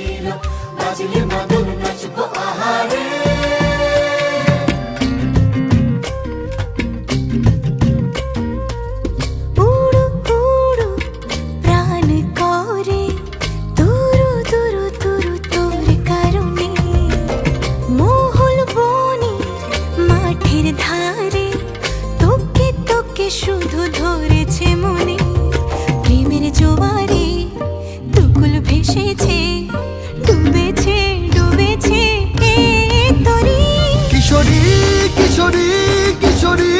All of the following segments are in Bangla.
বাজিলো বাজলে মদন নাচবো আহারে ধারে তোকে তোকে শুধু ধরেছে ভেসেছে ডুবেছে ডুবেছে তরি। কিশোরী কিশোরী কিশোরী।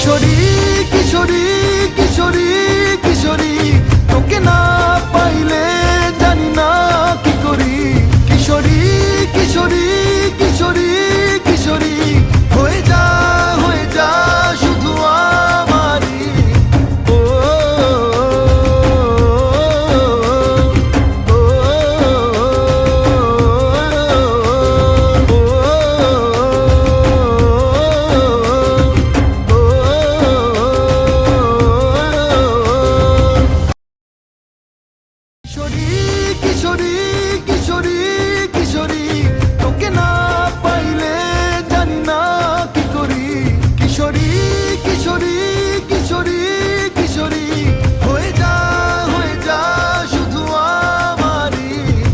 কিশোরী কিশোরী। কিশোরী কিশোরী কিশোরী কিশোরী